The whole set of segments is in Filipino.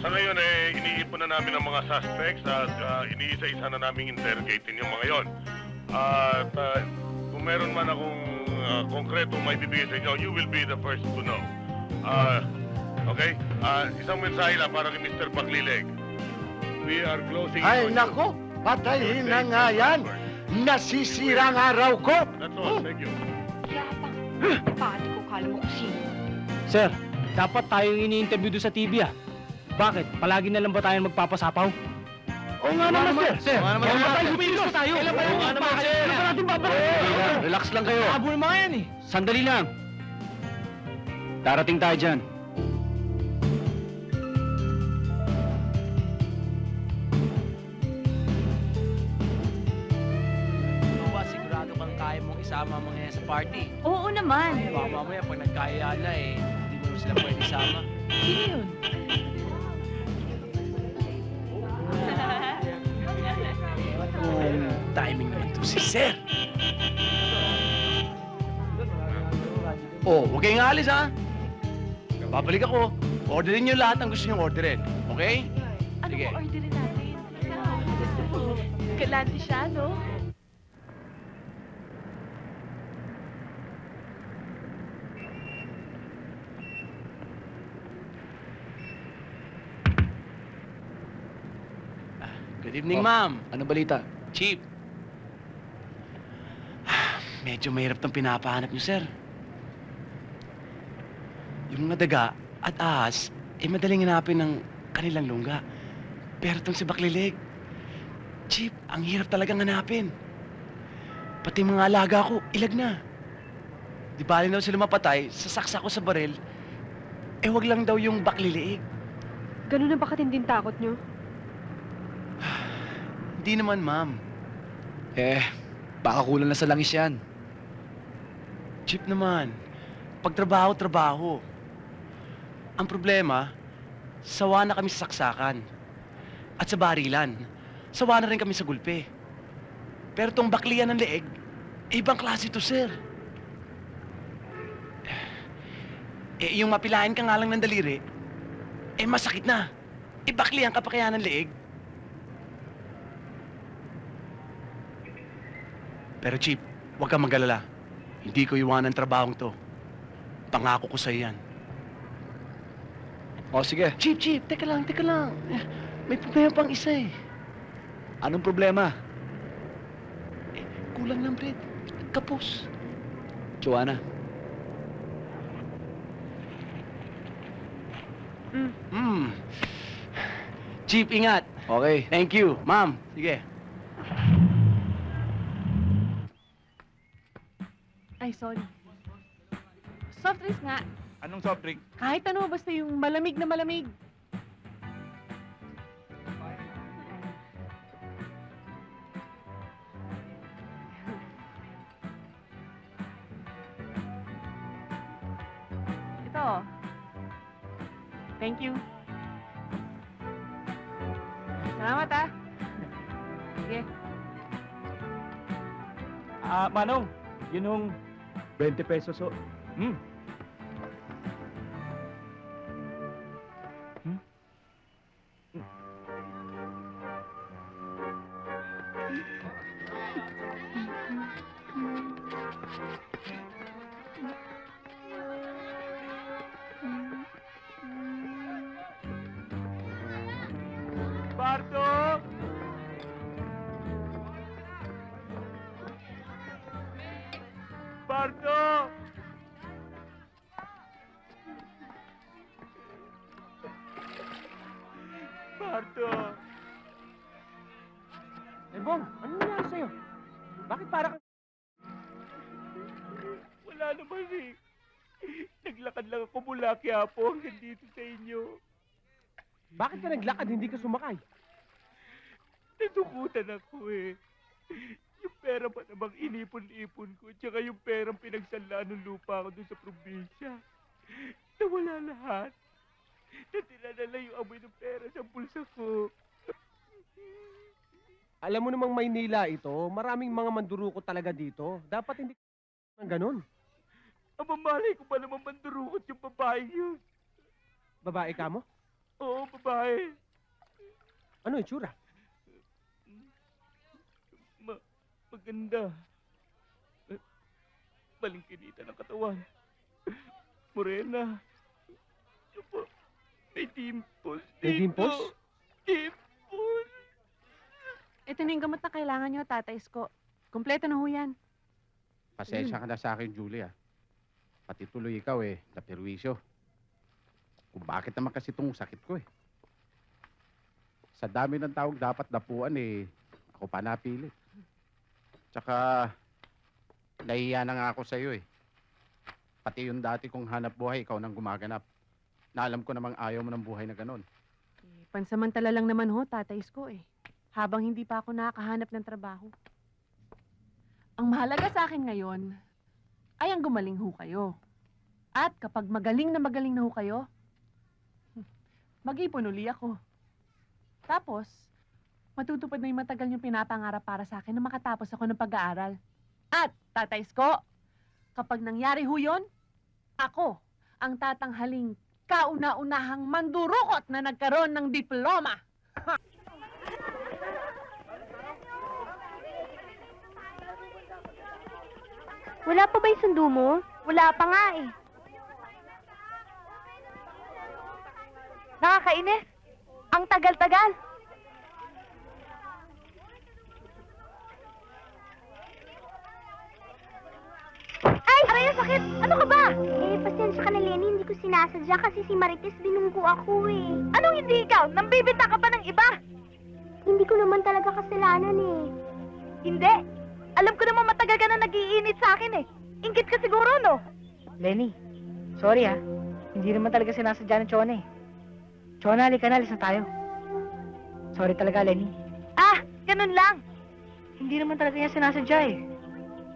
Sa ngayon, eh, iniipon na namin ang mga suspects at ah, iniisa-isa na namin interrogating yung mga yon. At ah, kung meron man akong uh, konkreto may bibigay sa inyo, you will be the first to know. Ah, okay? Ah, isang mensahe lang para kay Mr. Baklileg. We are closing Ay, nako! Patayin na nga yan! Nasisira ang araw ko! That's all. Thank you. Yabang. Paano ko kala mo kung sino? Sir, dapat tayo ini-interview doon sa TV ah. Bakit? Palagi na lang ba tayo magpapasapaw? Oo nga naman, sir! Sir, Oo nga naman, kailan sir. ba tayo bumilos na tayo? Kailan ba Oo nga naman, sir. Kailan ba natin babalik? Relax lang kayo. Abo ng mga yan eh. Sandali lang. Darating tayo dyan. Ikaw ba, sigurado bang kaya mong isama ang mga yan sa party? Oo naman. Baka mamaya pag nagkaya na eh, hindi mo sila pwede isama. Sino yun? Si Sir. Oh, huwag kayong alis ha. Babalik ako. Orderin niyo lahat ng gusto niyong orderin. Okay? Ano Sige. mo orderin natin? Galante siya, no? Good evening, Oh. ma'am. Ano balita? Chief. Medyo mahirap tong pinapahanap niyo, sir. Yung mga daga at ahas, eh madaling hanapin ng kanilang lungga. Pero tong si Baklilig, Chief, ang hirap talagang hanapin. Pati mga alaga ko, ilag na. Di bali daw sila mapatay, sasaksa ko sa baril, eh wag lang daw yung Baklilig. Ganun na ba katinding takot nyo? Hindi naman, ma'am. Eh, baka kulang na sa langis yan. Chief naman, pagtrabaho, trabaho. Ang problema, sawa na kami sa saksakan. At sa barilan, sawa na rin kami sa gulpe. Pero tong baklian ng leeg, ibang klase to, sir. Eh, yung mapilain ka nga lang ng daliri, eh masakit na. Eh, baklian ka pa kaya ng leeg. Pero Chief, huwag kang magalala. Hindi ko iwanan ang trabahong to. Pangako ko sa'yo yan. O sige, Chief, Chief, teka lang, teka lang. Eh, May problema pang isa eh. anong problema? Kulang ng bread. Kapos. Joanna, Hmm. Chief, ingat. okay. Thank you. Ma'am, sige. Ay, sorry. Soft drinks nga. Anong soft drink? Kahit ano, basta yung malamig na malamig. Ito. Thank you. Salamat ah. Sige. Ah, Manong, yun yung 20 pesos o. Hmm. Bardo! Bardo! Eh, Bong, ano nangyari sa'yo? Bakit para ka... Wala naman eh. Naglakad lang ako mula Quiapo hanggang dito sa inyo. Bakit ka naglakad, hindi ka sumakay? Nadukutan ako eh. Yung pera pa namang inipon-ipon ko, tsaka yung perang pinagsalaan ng lupa ko doon sa probinsya. Nawala lahat. Natira na lang yung amoy ng pera sa bulsa ko. Alam mo namang Maynila ito, maraming mga manduruko talaga dito. Dapat hindi ng ganun. Ang mamalay ko pa naman mandurukot yung babaeng yun. Babae ka mo? Oo, babae. Ano yung maganda. Balingkinita ng katawan. Morena. Yun po. May dimples. May dimples? Dimples. Ito na yung gamot na kailangan nyo, Tatay Isko. Kompleto na ho yan. Pasensya ka na sa akin, Julia. Pati tuloy ikaw eh, naperwisyo. Kung bakit naman kasi itong sakit ko eh. Sa dami ng tawag dapat dapuan eh, ako pa napili. Tsaka, nahiya na nga ako sa'yo eh. Pati yung dati kong hanap buhay, ikaw nang gumaganap. Na alam ko namang ayaw mo ng buhay na ganon. Eh, Pansamantala lang naman ho, Tatay Isko eh. Habang hindi pa ako nakakahanap ng trabaho. Ang mahalaga sa akin ngayon ay ang gumaling ho kayo. At kapag magaling na magaling na ho kayo, mag-ipon uli ako. Tapos, matutupad na yung matagal niyong pinapangarap para sa akin na makatapos ako ng pag-aaral. At, Tatay Isko, kapag nangyari ho yun, ako ang tatanghaling kauna-unahang mandurukot na nagkaroon ng diploma. Wala pa ba yung sundo mo? Wala pa nga eh. Nakakainis. Ang tagal-tagal. Ang sakit! Ano ka ba? Eh, pasensya ka na, Lenny. Hindi ko sinasadya kasi si Marites binunggo ako eh. Anong hindi ikaw? Nambibita ka pa ng iba? Hindi ko naman talaga kasalanan eh. Hindi. Alam ko naman matagal ka na nag-iinit sa akin eh. Ingit ka siguro, no? Lenny, sorry ah. Hindi naman talaga sinasadya ng Chona eh. Chona, halika na, alis na tayo. Sorry talaga, Lenny. Ah, ganun lang. Hindi naman talaga niya sinasadya eh.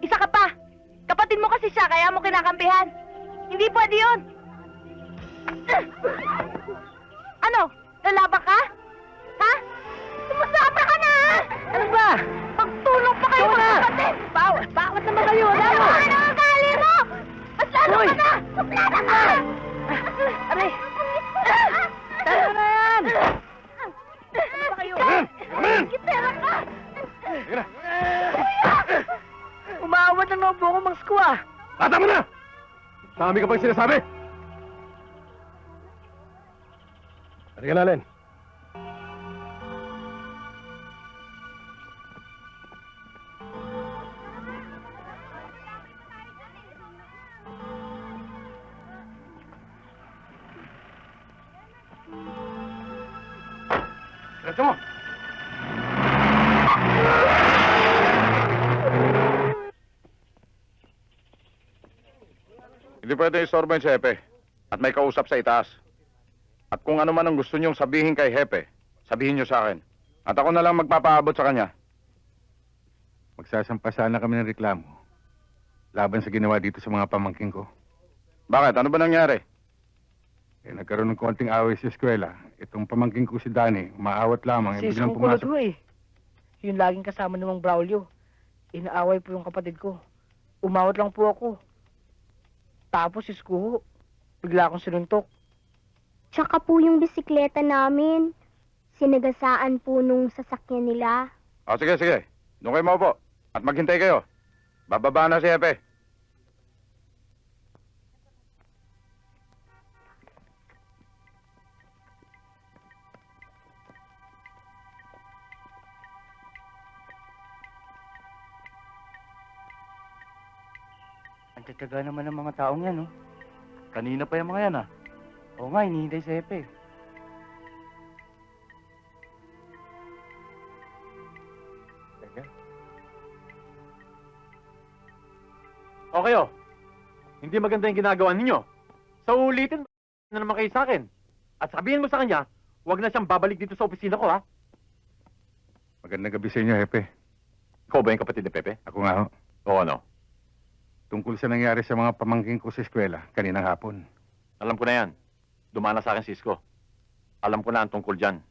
Isa ka pa. Kapatid mo kasi siya, kaya mo kinakampihan. Hindi pwede yun. Ano? Lalaban ka? Ha? Sumasabra ka na! Ano ba? Pagtulong pa kayo mga kapatid! Bawat, bawat naman kayo, Ano ano? ka na ang gali mo? Mas lalo ka na! Suplada ka! Aray! Tara na yan! Ano ba kayo? Kitera ka! Umawat ng nobo ko, Mang Squaw ah. Bata mo na! Dami ka pang sinasabi! Halika na, Len. Diretso mo! Hindi pwede istorbo yung si Hepe. At may kausap sa itaas. At kung ano man ang gusto niyong sabihin kay Hepe, sabihin niyo sa akin. At ako na lang magpapaabot sa kanya. Magsasampa sana kami ng reklamo. Laban sa ginawa dito sa mga pamangking ko. Bakit? Ano ba nangyari? Eh, nagkaroon ng konting away sa eskwela. Itong pamangking ko si Danny, umaawat lamang. Si eh, biglang Isko kulot pumasok. ko eh. Yung laging kasama namang Braulio. Inaaway po yung kapatid ko. Umawat lang po ako. Tapos si Isko ho, bigla akong sinuntok. Tsaka po yung bisikleta namin. Sinagasaan po nung sasakyan nila. O sige, sige. Doon kayo maupo. At maghintay kayo. Bababa na si Hepe. Ang tataga naman ng mga taong yan, oh. Kanina pa yung mga yan, ah. Oo nga, hinihintay sa Hepe. Okay, oh. Hindi maganda yung ginagawa ninyo. Sa ulitin, na naman kayo sa akin. At sabihin mo sa kanya, huwag na siyang babalik dito sa opisina ko, ha? Magandang gabi sa inyo, Hepe. Ikaw ba yung kapatid ni Pepe? Ako nga ho. O ano? Tungkol sa nangyari sa mga pamangking ko sa eskwela, kaninang hapon. Alam ko na yan. Dumana sa akin, Cisco. Alam ko na ang tungkol dyan.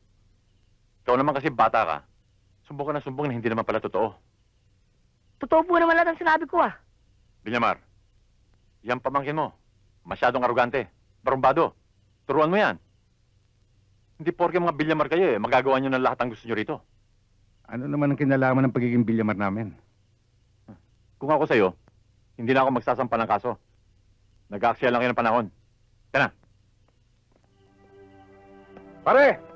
Ikaw naman kasi bata ka. Sumbong ka na sumbong na hindi naman pala totoo. Totoo po naman lahat ang sinabi ko ah. Binyamar, yan pamangkin mo. Masyadong arugante. Barumbado. Turuan mo yan. Hindi porke mga bilyamar kayo eh, magagawa nyo ng lahat ang gusto nyo rito. Ano naman ang kinalaman ng pagiging bilyamar namin? Kung ako sa'yo, hindi na ako magsasampa ng kaso. Nag-aaksaya lang kayo ng panahon. Pare!